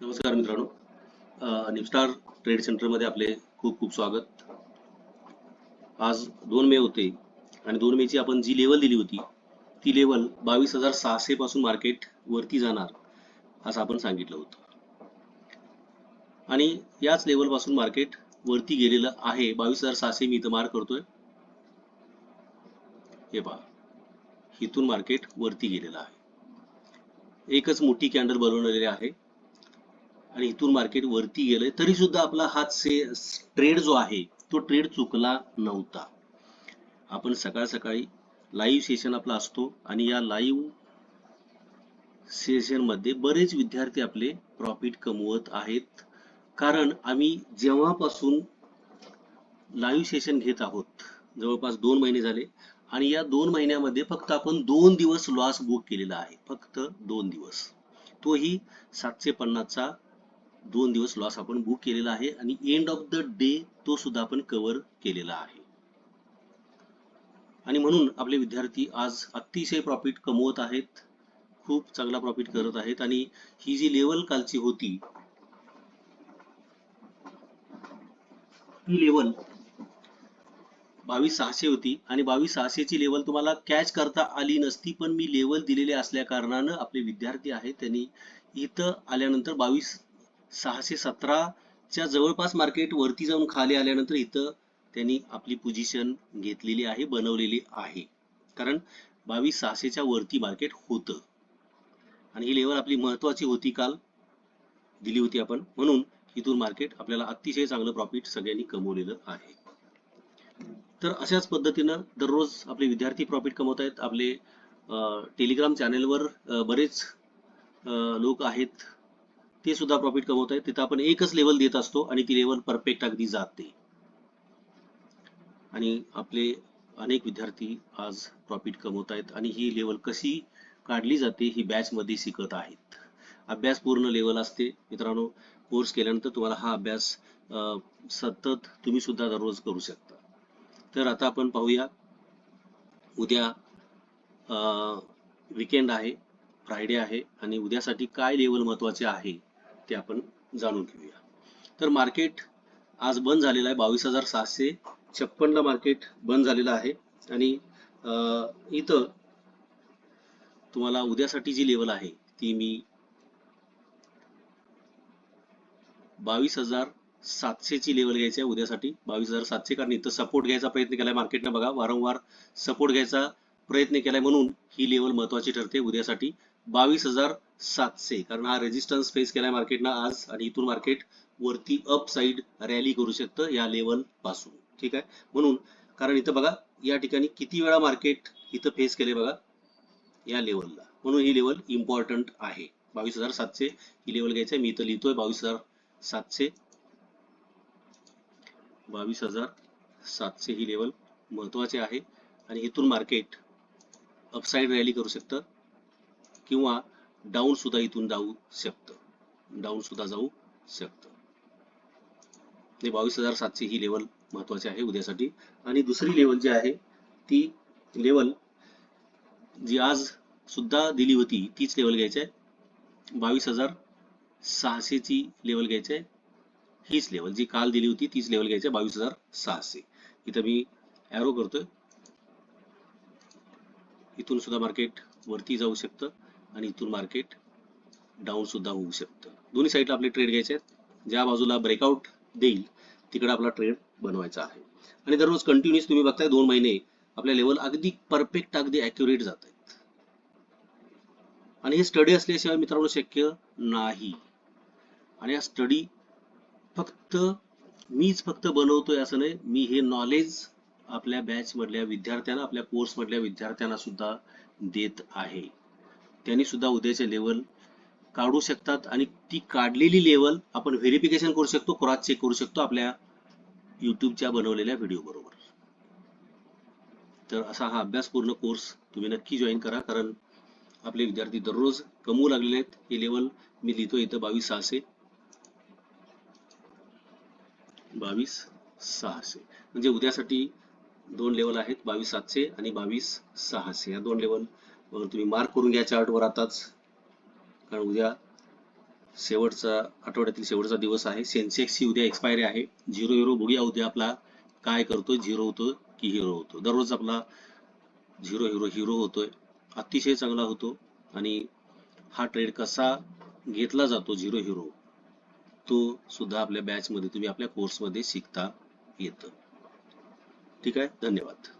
नमस्कार मित्रांनो. निपस्टार ट्रेड सेंटरमध्ये आपले खूप खूप स्वागत. आज दोन मे होते आणि दोन मेची आपण जी लेवल दिली होती ती लेवल बावीस हजार सहाशे पासून मार्केट वरती जाणार असं आपण सांगितलं होतं. आणि याच लेवलपासून मार्केट वरती गेलेलं आहे बावीस हजार सहाशे मी इथं मार्क करतोय. हे पहा इथून मार्केट वरती गेलेलं आहे. एकच मोठी कॅन्डल बनवलेली आहे. आणि इथून मार्केट वरती गेलंय तरी सुद्धा आपला हा से ट्रेड जो आहे तो ट्रेड चुकला नव्हता. आपण सकाळ सकाळी लाईव्ह सेशन आपला असतो आणि या लाईव्ह सेशनमध्ये बरेच विद्यार्थी आपले प्रॉफिट कमवत आहेत. कारण आम्ही जेव्हापासून लाईव्ह सेशन घेत आहोत जवळपास दोन महिने झाले आणि या दोन महिन्यामध्ये फक्त आपण दोन दिवस लॉस बुक केलेला आहे. फक्त दोन दिवस. तोही सातशे पन्नासचा दोन दिवस लॉस आपण बुक केलेला आहे आणि एंड ऑफ द डे तो सुद्धा आपण कव्हर केलेला आहे. आणि म्हणून आपले विद्यार्थी आज अतिशय प्रॉफिट कमवत आहेत खूप चांगला प्रॉफिट करत आहेत आणि ही जी लेवल कालची होती ही लेवल बावीस सहाशे होती आणि बावीस सहाशेची लेवल तुम्हाला कॅच करता आली नसती पण मी लेवल दिलेले असल्या कारणानं आपले विद्यार्थी आहेत त्यांनी इथं आल्यानंतर बावीस सहाशे सतराच्या जवळपास मार्केट वरती जाऊन खाली आल्यानंतर इथं त्यांनी आपली पोझिशन घेतलेली आहे बनवलेली आहे. कारण बावीस सहाशेच्या वरती मार्केट होतं. आणि ही लेवल आपली महत्वाची होती काल. दिली होती आपण. म्हणून इथून मार्केट आपल्याला अतिशय चांगलं प्रॉफिट सगळ्यांनी कमवलेलं आहे. तर अशाच पद्धतीनं दररोज आपले विद्यार्थी प्रॉफिट कमवत आहेत. आपले टेलिग्राम चॅनेलवर बरेच लोक आहेत. ते सुद्धा प्रॉफिट कमवत आहेत. तिथं आपण एकच लेवल देत असतो आणि ती लेवल परफेक्ट अगदी जाते. आणि आपले अनेक विद्यार्थी आज प्रॉफिट कमवत आहेत आणि ही लेवल कशी काढली जाते ही बॅच मध्ये शिकत आहेत. अभ्यास पूर्ण लेवल असते. मित्रांनो कोर्स केल्यानंतर तुम्हाला हा अभ्यास सतत तुम्ही सुद्धा दररोज करू शकता. तर आता आपण पाहूया. उद्या विकेंड आहे फ्रायडे आहे आणि उद्यासाठी काय लेवल महत्त्वाचे आहे? ते आपण जाणून घेऊया. तर मार्केट आज बंद झालेलं आहे. बावीस हजार सातशे छप्पनला मार्केट बंद झालेलं आहे. आणि इथं तुम्हाला उद्यासाठी जी लेवल आहे ती मी बावीस हजार सातशेची लेवल घ्यायची आहे उद्यासाठी. बावीस हजार सातशे कारण इथं सपोर्ट घ्यायचा प्रयत्न केलाय मार्केटनं बघा वारंवार सपोर्ट घ्यायचा प्रयत्न केलाय म्हणून ही लेवल महत्वाची ठरते. उद्यासाठी बावीस हजार सातशे कारण हा रेजिस्टन्स फेस केलाय मार्केटनं आज आणि इथून मार्केट वरती अप साईड रॅली करू शकतं या लेवलपासून. ठीक आहे? म्हणून कारण इथं बघा या ठिकाणी किती वेळा मार्केट इथं फेस केले बघा या लेवलला म्हणून ही लेवल इम्पॉर्टंट आहे. बावीस हजार सातशे ही लेवल घ्यायचं आहे मी इथं लिहितोय बावीस हजार सातशे. बावीस हजार सातशे ही लेवल महत्त्वाचे आहे. आणि इथून मार्केट अपसाईड रॅली करू शकतं किंवा डाऊन सुद्धा इथून जाऊ शकतं. डाऊन सुद्धा जाऊ शकतं. ते बावीस हजार सातशे ही लेवल महत्वाची आहे उद्यासाठी. आणि दुसरी लेवल जी आहे ती लेवल जी आज सुद्धा दिली होती तीच लेवल घ्यायची आहे. बावीस हजार सहाशेची लेवल घ्यायची आहे. हीच लेवल जी काल दिली होती तीच लेवल घ्यायची आहे बावीस हजार सहाशे. इथं मी ॲरो करतोय. इथून सुद्धा मार्केट वरती जाऊ शकतं आणि इथून मार्केट डाऊन सुद्धा होऊ शकतं. दोन्ही साईडला आपले ट्रेड घ्यायचे आहेत. ज्या बाजूला ब्रेकआउट देईल तिकडे आपला ट्रेड बनवायचा आहे. आणि दररोज कंटिन्युअस तुम्ही बघताय दोन महिने आपल्या लेवल अगदी परफेक्ट अगदी अॅक्युरेट जात आहेत. आणि हे स्टडी असल्याशिवाय मित्रांनो शक्य नाही. आणि हा स्टडी फक्त मीच फक्त बनवतोय असं नाही मी हे नॉलेज आपल्या बॅच मधल्या विद्यार्थ्यांना आपल्या कोर्स मधल्या विद्यार्थ्यांना सुद्धा देत आहे. त्यांनी सुद्धा उद्याचे लेवल काढू शकतात आणि ती काढलेली लेवल आपण व्हेरिफिकेशन करू शकतो क्रॉस चेक करू शकतो आपल्या युट्यूबच्या बनवलेल्या व्हिडिओ बरोबर. तर असा हा अभ्यासपूर्ण कोर्स तुम्ही नक्की जॉईन करा कारण आपले विद्यार्थी दररोज कमवू लागलेले आहेत. हे लेवल मी लिहितो इथं बावीस सहाशे. बावीस सहाशे. म्हणजे उद्यासाठी दोन लेवल आहेत बावीस सातशे आणि बावीस सहाशे. या दोन लेवल तुम्ही मार्क करून घ्या चार्टवर आताच. कारण उद्या शेवटचा आठवड्यातील शेवटचा दिवस आहे. सेन्सेक्स ही उद्या एक्सपायरी आहे. झिरो हिरो बघूया उद्या आपला काय करतो झिरो होतो की हिरो होतो. दररोज आपला झिरो हिरो हिरो होतोय. अतिशय चांगला होतो. आणि हा ट्रेड कसा घेतला जातो झिरो हिरो तो सुद्धा आपल्या बॅचमध्ये तुम्ही आपल्या कोर्समध्ये शिकता येतं. ठीक आहे धन्यवाद